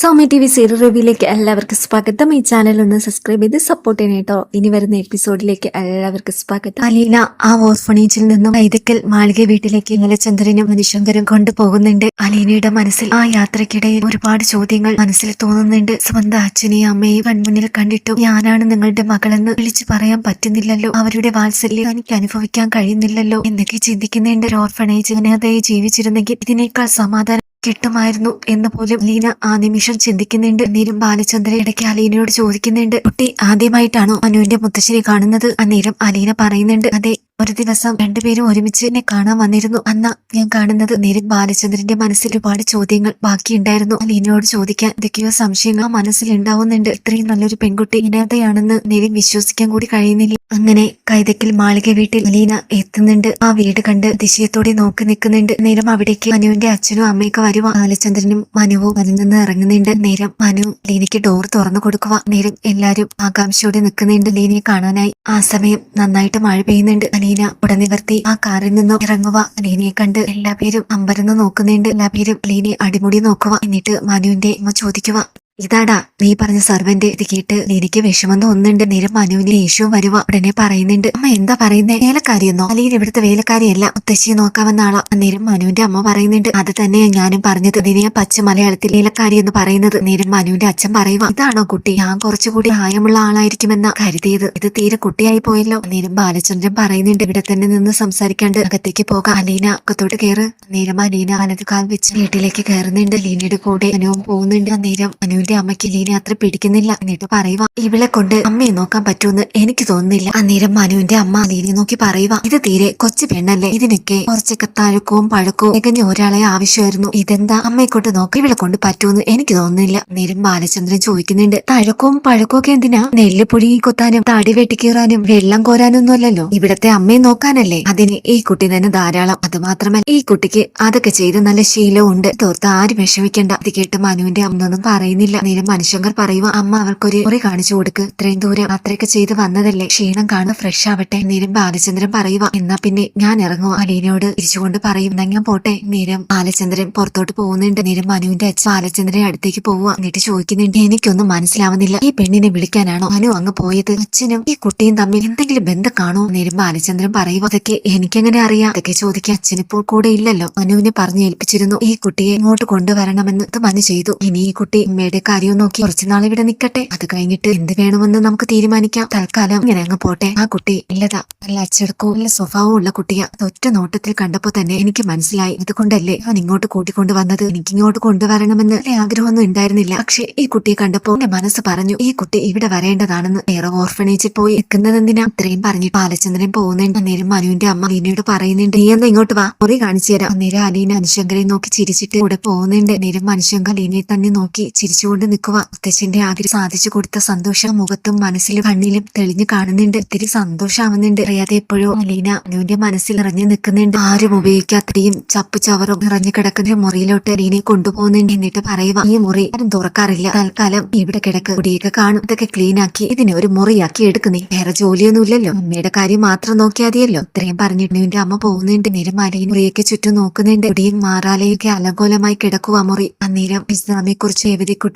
Soumya T V serial റിവ്യൂയിലേക്ക് എല്ലാവർക്കും സ്വാഗതം. ഈ ചാനൽ ഒന്ന് സബ്സ്ക്രൈബ് ചെയ്ത് സപ്പോർട്ട് ചെയ്യണം കേട്ടോ ഇനി വരുന്ന എപ്പിസോഡിലേക്ക് എല്ലാവർക്കും സ്വാഗതം. അലീന ആ ഓർഫണേജിൽ നിന്നും വൈദക്കൽ മാളിക വീട്ടിലേക്ക് ഇന്നലെ ചന്ദ്രനും മനുശങ്കരും കൊണ്ടുപോകുന്നുണ്ട്. അലീനയുടെ മനസ്സിൽ ആ യാത്രക്കിടയിൽ ഒരുപാട് ചോദ്യങ്ങൾ മനസ്സിൽ തോന്നുന്നുണ്ട്. സ്വന്തം അച്ഛനെയും അമ്മയും കൺമുന്നിൽ കണ്ടിട്ടു ഞാനാണ് നിങ്ങളുടെ മകളെന്ന് വിളിച്ചു പറയാൻ പറ്റുന്നില്ലല്ലോ. അവരുടെ വാത്സല്യം എനിക്ക് അനുഭവിക്കാൻ കഴിയുന്നില്ലല്ലോ എന്നൊക്കെ ചിന്തിക്കുന്നുണ്ട് ഒരു ഓർഫണേജ് അതേ ജീവിച്ചിരുന്നെങ്കിൽ ഇതിനേക്കാൾ സമാധാനം കിട്ടുമായിരുന്നു എന്ന് പോലും ലീന ആ നിമിഷം ചിന്തിക്കുന്നുണ്ട്. അന്നേരം ബാലചന്ദ്രൻ ഇടയ്ക്ക് അലീനയോട് ചോദിക്കുന്നുണ്ട് കുട്ടി ആദ്യമായിട്ടാണോ അനുവിന്റെ മുത്തശ്ശിനെ കാണുന്നത്? അന്നേരം അലീന പറയുന്നുണ്ട് അതെ ഒരു ദിവസം രണ്ടുപേരും ഒരുമിച്ച് എന്നെ കാണാൻ വന്നിരുന്നു. അന്ന ഞാൻ കാണുന്നത്. നേരം ബാലചന്ദ്രന്റെ മനസ്സിൽ ഒരുപാട് ചോദ്യങ്ങൾ ബാക്കിയുണ്ടായിരുന്നു. അലീനയോട് ചോദിക്കാൻ എന്തൊക്കെയോ സംശയങ്ങൾ മനസ്സിൽ ഉണ്ടാവുന്നുണ്ട്. ഇത്രയും നല്ലൊരു പെൺകുട്ടി ഇനതയാണെന്ന് നേരം വിശ്വസിക്കാൻ കൂടി കഴിയുന്നില്ല. അങ്ങനെ കൈതക്കൽ മാളിക വീട്ടിൽ ലീന എത്തുന്നുണ്ട്. ആ വീട് കണ്ട് അതിശയത്തോടെ നോക്കി നിൽക്കുന്നുണ്ട്. നേരം അവിടേക്ക് മനുവിന്റെ അച്ഛനും അമ്മയൊക്കെ വരുവ. ബാലചന്ദ്രനും മനുവും അതിൽ നിന്ന് ഇറങ്ങുന്നുണ്ട്. നേരം മനു ലീനയ്ക്ക് ഡോർ തുറന്നു കൊടുക്കുക നേരം എല്ലാരും ആകാംക്ഷയോടെ നിൽക്കുന്നുണ്ട്. ലീനയെ കാണാനായി. ആ സമയം നന്നായിട്ട് മഴ പെയ്യുന്നുണ്ട്. ലീന ഉടൻ നിവർത്തി ആ കാറിൽ നിന്നും ഇറങ്ങുക ലീനയെ കണ്ട് എല്ലാ പേരും അമ്പരന്ന് നോക്കുന്നുണ്ട്. എല്ലാ പേരും ലീനയെ അടിമുടി നോക്കുക എന്നിട്ട് മനുവിന്റെ അമ്മ ചോദിക്കുക ഇതാടാ നീ പറഞ്ഞ സർവന്റ് ഇത് കേട്ട് എനിക്ക് വിഷമം തോന്നുന്നുണ്ട്. നേരം മനുവിന് ദേഷ്യവും വരുവ. ഉടനെ പറയുന്നുണ്ട് അമ്മ എന്താ പറയുന്നേ? വേലക്കാരിയെന്നോ? അല്ലെങ്കിൽ ഇവിടുത്തെ വേലക്കാരിയല്ല. മുത്തശ്ശിയെ നോക്കാമെന്ന ആളാ. അന്നേരം മനുവിന്റെ അമ്മ പറയുന്നുണ്ട് അത് തന്നെയാ ഞാനും പറഞ്ഞത്. ഇതിനെയാ പച്ച മലയാളത്തിൽ വേലക്കാരി എന്ന് പറയുന്നത്. നേരം മനുവിന്റെ അച്ഛൻ പറയുക ഇതാണോ കുട്ടി? ഞാൻ കുറച്ചുകൂടി ആയമുള്ള ആളായിരിക്കുമെന്ന കരുതിയത്. ഇത് തീരെ കുട്ടിയായി പോയല്ലോ. നേരം ബാലചന്ദ്രൻ പറയുന്നുണ്ട് ഇവിടെ തന്നെ നിന്ന് സംസാരിക്കാണ്ട് അകത്തേക്ക് പോകാം. അലീന അകത്തോട്ട് കയറ് നേരം അലീന അനതുകാൽ കാൽ വെച്ച് വീട്ടിലേക്ക് കയറുന്നുണ്ട്. ലീനയുടെ കൂടെ അനുവും പോകുന്നുണ്ട്. നേരം അനുവിന്റെ അമ്മയ്ക്ക് ലീന അത്ര പിടിക്കുന്നില്ല എന്നിട്ട് പറയുക ഇവളെ കൊണ്ട് അമ്മയെ നോക്കാൻ പറ്റുമെന്ന് എനിക്ക് തോന്നുന്നില്ല. അന്നേരം മനുവിന്റെ അമ്മ ലീനയെ നോക്കി പറയുക ഇത് തീരെ കൊച്ചു പെണ്ണല്ലേ? ഇതിനൊക്കെ കുറച്ചൊക്കെ തഴുക്കവും പഴക്കവും തികഞ്ഞ ഒരാളെ ആവശ്യമായിരുന്നു. ഇതെന്താ അമ്മയെ കൊണ്ട് നോക്കി ഇവളെ കൊണ്ട് പറ്റുമെന്ന് എനിക്ക് തോന്നുന്നില്ല. അന്നേരം ബാലചന്ദ്രൻ ചോദിക്കുന്നുണ്ട് തഴക്കവും പഴക്കവും ഒക്കെ എന്തിനാ? നെല്ല് പുഴുങ്ങി കൊത്താനും താടി വെട്ടിക്കീറാനും വെള്ളം കോരാനൊന്നും അല്ലല്ലോ ഇവിടത്തെ അമ്മയെ നോക്കാനല്ലേ? അതിന് ഈ കുട്ടി തന്നെ ധാരാളം. അത് മാത്രമല്ല ഈ കുട്ടിക്ക് അതൊക്കെ ചെയ്ത് നല്ല ശീലവും ഉണ്ട് തോർത്ത് ആരും വിഷമിക്കേണ്ട. അത് കേട്ട് മനുവിന്റെ അമ്മൊന്നും പറയുന്നില്ല. നേരം മനുഷ്യങ്കർ പറയുക അമ്മ അവൾക്കൊരു മുറി കാണിച്ചു കൊടുക്ക്. ഇത്രയും ദൂരം അത്രയൊക്കെ ചെയ്ത് വന്നതല്ലേ. ക്ഷീണം കാണും ഫ്രഷ് ആവട്ടെ. നേരം ബാലചന്ദ്രൻ പറയുക എന്നാ പിന്നെ ഞാൻ ഇറങ്ങും. അലീനയോട് തിരിച്ചുകൊണ്ട് പറയും ഞാൻ പോട്ടെ. നേരം ബാലചന്ദ്രൻ പുറത്തോട്ട് പോകുന്നുണ്ട്. നേരം മനുവിന്റെ അച്ഛൻ ബാലചന്ദ്രനെ അടുത്തേക്ക് പോവുക എന്നിട്ട് ചോദിക്കുന്നുണ്ട് എനിക്കൊന്നും മനസ്സിലാവുന്നില്ല. ഈ പെണ്ണിനെ വിളിക്കാനാണോ മനു അങ്ങ് പോയത്? അച്ഛനും ഈ കുട്ടിയും തമ്മിൽ എന്തെങ്കിലും ബന്ധം കാണോ നേരം ബാലചന്ദ്രൻ പറയുക അതൊക്കെ എനിക്കെങ്ങനെ അറിയാം? അതൊക്കെ ചോദിക്കാൻ അച്ഛനിപ്പോൾ കൂടെ ഇല്ലല്ലോ. മനുവിനെ പറഞ്ഞു ഏൽപ്പിച്ചിരുന്നു ഈ കുട്ടിയെ ഇങ്ങോട്ട് കൊണ്ടുവരണമെന്ന്. ഇത് മനു ചെയ്തു. ഇനി ഈ കുട്ടി അമ്മയുടെ കാര്യവും നോക്കി കുറച്ചുനാൾ ഇവിടെ നിൽക്കട്ടെ അത് കഴിഞ്ഞിട്ട് എന്ത് വേണമെന്ന് നമുക്ക് തീരുമാനിക്കാം. തൽക്കാലം ഇങ്ങനെ അങ്ങ് പോട്ടെ. ആ കുട്ടി ഇല്ലതാ നല്ല അച്ചടക്കവും നല്ല സ്വഭാവവും ഉള്ള കുട്ടിയാ ഒറ്റ നോട്ടത്തിൽ കണ്ടപ്പോ തന്നെ എനിക്ക് മനസ്സിലായി. ഇതുകൊണ്ടല്ലേ അവൻ ഇങ്ങോട്ട് കൂട്ടിക്കൊണ്ട് വന്നത് എനിക്ക് ഇങ്ങോട്ട് കൊണ്ടുവരണമെന്ന് ആഗ്രഹമൊന്നും ഉണ്ടായിരുന്നില്ല. പക്ഷെ ഈ കുട്ടിയെ കണ്ടപ്പോ എന്റെ മനസ്സ് പറഞ്ഞു ഈ കുട്ടി ഇവിടെ വരേണ്ടതാണെന്ന്. വേറെ ഓർഫനേജിൽ പോയി നിൽക്കുന്നത് എന്തിനാ ഇത്രയും പറഞ്ഞു ബാലചന്ദ്രൻ പോകുന്നുണ്ട്. അന്നേരം മനുവിന്റെ അമ്മ അലീനയോട് പറയുന്നുണ്ട് നീ എന്നാ ഇങ്ങോട്ട് വാ. മുറി കാണിച്ചു തരാം. അന്നേരം അലീന അനുശങ്കരെ നോക്കി ചിരിച്ചിട്ട് കൂടെ പോകുന്നുണ്ട്. നേരം മനുശങ്ക അലീനയെ തന്നെ നോക്കി ചിരിച്ചുകൊണ്ട് നിൽക്കുക മുത്തച്ഛന്റെ ആഗ്രഹം സാധിച്ചു കൊടുത്ത സന്തോഷം മുഖത്തും മനസ്സിലും കണ്ണിലും തെളിഞ്ഞു കാണുന്നുണ്ട്. ഒത്തിരി സന്തോഷാവുന്നുണ്ട്. അറിയാതെ എപ്പോഴും അലീന അനുവിന്റെ മനസ്സിൽ നിറഞ്ഞു നിൽക്കുന്നുണ്ട്. ആരും ഉപയോഗിക്കാത്തയും ചപ്പ് ചവറും നിറഞ്ഞു കിടക്കുന്ന മുറിയിലോട്ട് അലീനയെ കൊണ്ടുപോകുന്നുണ്ട് എന്നിട്ട് പറയുക ഈ മുറി ആരും തുറക്കാറില്ല. തൽക്കാലം ഇവിടെ കിടക്ക്. കുടിയൊക്കെ കാണും. ഇതൊക്കെ ക്ലീൻ ആക്കി ഇതിനെ ഒരു മുറിയാക്കി എടുക്കുന്നേ. വേറെ ജോലിയൊന്നും ഇല്ലല്ലോ. അമ്മയുടെ കാര്യം മാത്രം നോക്കിയാതിയല്ലോ. ഇത്രയും പറഞ്ഞിട്ട് എന്റെ അമ്മ പോകുന്നുണ്ട്. നേരം അലീൻ മുറിയൊക്കെ ചുറ്റും നോക്കുന്നുണ്ട്. കുടിയും മാറാലയൊക്കെ അലങ്കോലമായി കിടക്കുക മുറി. അന്നേരം ഇസ്ലാമിയെ കുറിച്ച്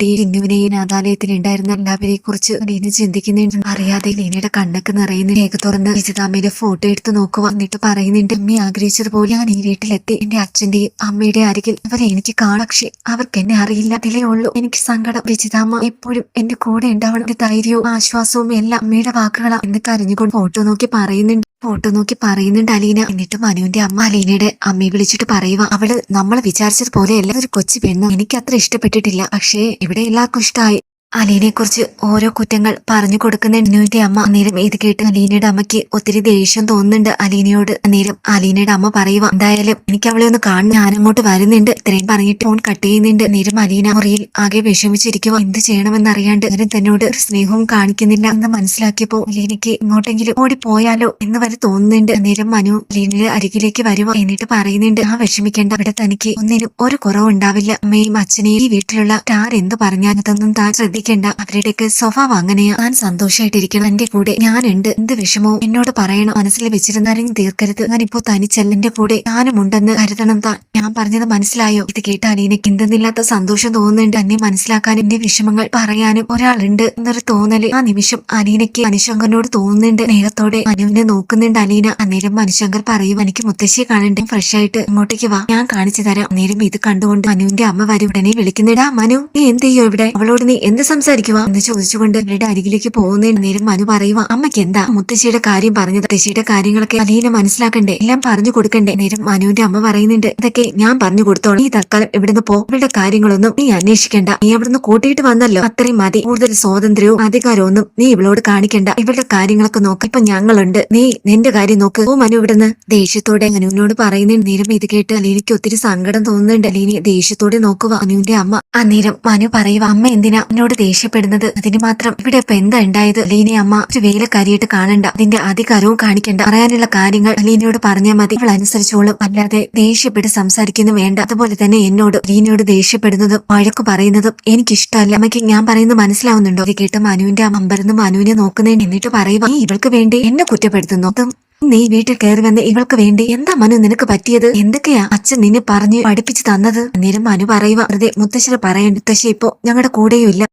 ഏവതിക്കുട്ടിയെ ഈ അനാഥാലയത്തിൽ ഉണ്ടായിരുന്ന എല്ലാവരെയും കുറിച്ച് ലീന ചിന്തിക്കുന്നുണ്ട്. അറിയാതെ ലീനയുടെ കണ്ണൊക്കെ നിറയുന്ന. രേഖ തുറന്ന് രജിതാമ്മയുടെ ഫോട്ടോ എടുത്ത് നോക്കുക. എന്നിട്ട് പറയുന്നുണ്ട് അമ്മ ആഗ്രഹിച്ചതുപോലെ ഞാൻ ഈ വീട്ടിലെത്തി. എന്റെ അച്ഛന്റെയും അമ്മയുടെ അരികിൽ അവരെ എനിക്ക് കാണാം. പക്ഷെ അവർക്ക് എന്നെ അറിയില്ല. അതിലേ ഉള്ളൂ. എനിക്ക് സങ്കടം. രജിതാമ്മ എപ്പോഴും എന്റെ കൂടെ ഉണ്ടാവണം. ധൈര്യവും ആശ്വാസവും എല്ലാം അമ്മയുടെ വാക്കുകളാണ് എന്ന് കരഞ്ഞുകൊണ്ട് ഫോട്ടോ നോക്കി പറയുന്നുണ്ട്. ഫോട്ടോ നോക്കി പറയുന്നുണ്ട് അലീന. എന്നിട്ട് മനുവിന്റെ അമ്മ അലീനയുടെ അമ്മയെ വിളിച്ചിട്ട് പറയുക അവൾ നമ്മൾ വിചാരിച്ചതുപോലെയല്ല ഒരു കൊച്ചു പെണ്ണ്. എനിക്ക് അത്ര ഇഷ്ടപ്പെട്ടിട്ടില്ല. പക്ഷേ ഇവിടെ എല്ലാവർക്കും ഇഷ്ടമായി അലീനയെ കുറിച്ച് ഓരോ കുറ്റങ്ങൾ പറഞ്ഞു കൊടുക്കുന്ന എന്നുവിന്റെ അമ്മ. അന്നേരം ഇത് കേട്ട് അലീനയുടെ അമ്മയ്ക്ക് ഒത്തിരി ദേഷ്യം തോന്നുന്നുണ്ട് അലീനയോട്. അന്നേരം അലീനയുടെ അമ്മ പറയുക എന്തായാലും എനിക്ക് അവളെ ഒന്ന് കാണണം. ഞാനങ്ങോട്ട് വരുന്നുണ്ട്. ഇത്രയും പറഞ്ഞിട്ട് ഫോൺ കട്ട് ചെയ്യുന്നുണ്ട്. നേരം അലീന മുറിയിൽ ആകെ വിഷമിച്ചിരിക്കുക എന്ത് ചെയ്യണമെന്ന് അറിയാണ്ട് അവരും തന്നോട് സ്നേഹവും കാണിക്കുന്നില്ല എന്ന് മനസ്സിലാക്കിയപ്പോ അലീനയ്ക്ക് ഇങ്ങോട്ടെങ്കിലും ഓടി പോയാലോ എന്ന് വരെ തോന്നുന്നുണ്ട്. നേരം മനു അലീനയുടെ അരികിലേക്ക് വരുക എന്നിട്ട് പറയുന്നുണ്ട് ആ വിഷമിക്കേണ്ട. അവിടെ തനിക്ക് ഒന്നിനും ഒരു കുറവുണ്ടാവില്ല. അമ്മയും അച്ഛനെയും ഈ വീട്ടിലുള്ള ആരെന്ത് പറഞ്ഞാൽ അതൊന്നും താൻ ശ്രദ്ധിക്കും പേടിക്കണ്ട അവരുടെയൊക്കെ സ്വഭാവം അങ്ങനെയാ. ഞാൻ സന്തോഷമായിട്ടിരിക്കണം എന്റെ കൂടെ ഞാനുണ്ട്. എന്ത് വിഷമവും എന്നോട് പറയണം. മനസ്സിൽ വെച്ചിരുന്നാലും തീർക്കരുത്. ഞാനിപ്പോ തനിച്ചല്ല. എന്റെ കൂടെ ഞാനും ഉണ്ടെന്ന് കരുതണം താൻ. ഞാൻ പറഞ്ഞത് മനസ്സിലായോ? ഇത് കേട്ട എനിക്ക് എന്തെന്നില്ലാത്ത സന്തോഷം തോന്നുന്നുണ്ട്. എന്നെ മനസ്സിലാക്കാനും എന്റെ വിഷമങ്ങൾ പറയാനും ഒരാളുണ്ട് എന്നൊരു തോന്നൽ ആ നിമിഷം അലീനയ്ക്ക് മനുശങ്കറിനോട് തോന്നുന്നുണ്ട്. നേഹത്തോടെ അനുവിനെ നോക്കുന്നുണ്ട് അലീന. അന്നേരം മനുശങ്കർ പറയും എനിക്ക് മുത്തശ്ശിയെ കാണണ്ട്. ഫ്രഷ് ആയിട്ട് ഇങ്ങോട്ടേക്ക് വാ. ഞാൻ കാണിച്ചു തരാം. അന്നേരം ഇത് കണ്ടുകൊണ്ട് അനുവിന്റെ അമ്മ വരും. ഉടനെ വിളിക്കുന്നിടാ മനു. നീ എന്ത് ചെയ്യോ ഇവിടെ? അവളോട് നീ എന്ത് സംസാരിക്കുവാ. എന്ന് ചോദിച്ചുകൊണ്ട് അവരുടെ അരികിലേക്ക് പോകുന്നതിന് നേരം മനു പറയുക അമ്മയ്ക്ക് എന്താ? മുത്തശ്ശിയുടെ കാര്യം പറഞ്ഞു മുത്തശ്ശിയുടെ കാര്യങ്ങളൊക്കെ അലീന മനസ്സിലാക്കണ്ടേ? എല്ലാം പറഞ്ഞു കൊടുക്കണ്ടേ? നേരം മനുവിന്റെ അമ്മ പറയുന്നുണ്ട് ഇതൊക്കെ ഞാൻ പറഞ്ഞു കൊടുത്തോളൂ. ഈ തൽക്കാലം ഇവിടുന്ന് പോ. ഇവരുടെ കാര്യങ്ങളൊന്നും നീ അന്വേഷിക്കണ്ട. നീ അവിടുന്ന് കൂട്ടിയിട്ട് വന്നല്ലോ. അത്രയും മതി. കൂടുതൽ സ്വാതന്ത്ര്യവും അധികാരവും ഒന്നും നീ ഇവളോട് കാണിക്കണ്ട. ഇവളുടെ കാര്യങ്ങളൊക്കെ നോക്ക. ഇപ്പൊ ഞങ്ങളുണ്ട്. നീ നിന്റെ കാര്യം നോക്ക്. ഓ മനു ഇവിടുന്ന് ദേഷ്യത്തോടെ മനുവിനോട് പറയുന്നുണ്ട്. നേരം ഇത് കേട്ട് അലീനയ്ക്ക് ഒത്തിരി സങ്കടം തോന്നുന്നുണ്ട്. അലീനെ ദേഷ്യത്തോടെ നോക്കുക മനുവിന്റെ അമ്മ. അന്നേരം മനു പറയുക അമ്മ എന്തിനാ എന്നോട് ദേഷ്യപ്പെടുന്നത്. അതിന് മാത്രം ഇവിടെ ഇപ്പൊ എന്താ ഉണ്ടായത് അലീനെ അമ്മ ഒരു വേലക്കാരിയായിട്ട് കാണണ്ട. അതിന്റെ അധികാരവും കാണിക്കണ്ട. പറയാനുള്ള കാര്യങ്ങൾ അലീനയോട് പറഞ്ഞാൽ മതി. അവൾ അനുസരിച്ചോളും. അല്ലാതെ ദേഷ്യപ്പെട്ട് സംസാരിക്കുന്നു വേണ്ട. അതുപോലെ തന്നെ എന്നോട് അലീനയോട് ദേഷ്യപ്പെടുന്നതും വഴക്ക് പറയുന്നതും എനിക്കിഷ്ടമല്ല. അമ്മയ്ക്ക് ഞാൻ പറയുന്നത് മനസ്സിലാവുന്നുണ്ടോ? ഇത് കേട്ട് മനുവിന്റെ അമ്പരന്ന് മനുവിനെ നോക്കുന്നതിന് എന്നിട്ട് പറയുക നീ ഇവൾക്ക് വേണ്ടി എന്നെ കുറ്റപ്പെടുത്തുന്നു? അതും നീ വീട്ടിൽ കയറി വന്ന് ഇവൾക്ക് വേണ്ടി എന്താ മനു നിനക്ക് പറ്റിയത്? എന്തൊക്കെയാ അച്ഛൻ നിന്നെ പറഞ്ഞ് പഠിപ്പിച്ചു തന്നത്? അന്നേരം മനു പറയുക വെറുതെ മുത്തശ്ശിനെ പറയണ്ട. മുത്തശ്ശി ഇപ്പോ ഞങ്ങളുടെ കൂടെയും ഇല്ല